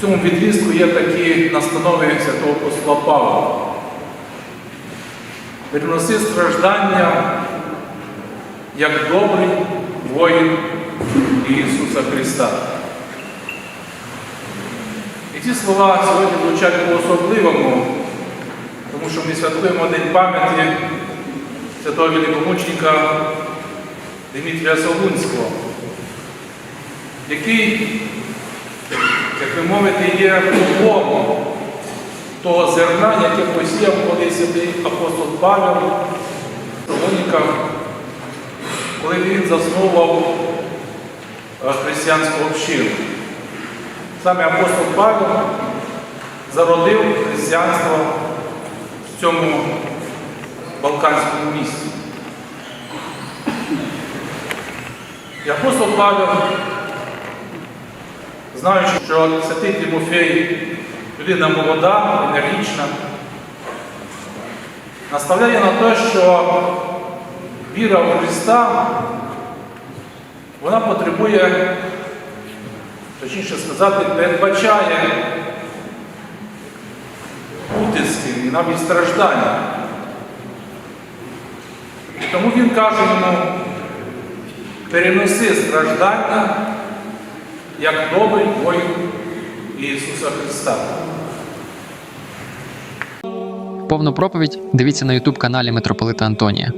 Цьому відрізку є такі настанови святого апостола Павла. Переноси страждання як добрий воїн Ісуса Христа. І ці слова сьогодні звучать по-особливому, тому що ми святкуємо День пам'яті святого великомученика Дмитрія Солунського, який, як ви мовите, є плодом того зерна, яке посіяв колись святий апостол Павел в Солоніках, коли він засновував е, християнську общину. Саме апостол Павел зародив християнство в цьому Балканському місті. І апостол Павел, знаючи, що святий Тимофей людина молода, енергічна, наставляє на те, що віра в Христа, вона потребує, точніше сказати, передбачає утиски і навіть страждання. Тому він каже йому, переноси страждання як добрий воїн Ісуса Христа. Повну проповідь дивіться на ютуб каналі Митрополита Антонія.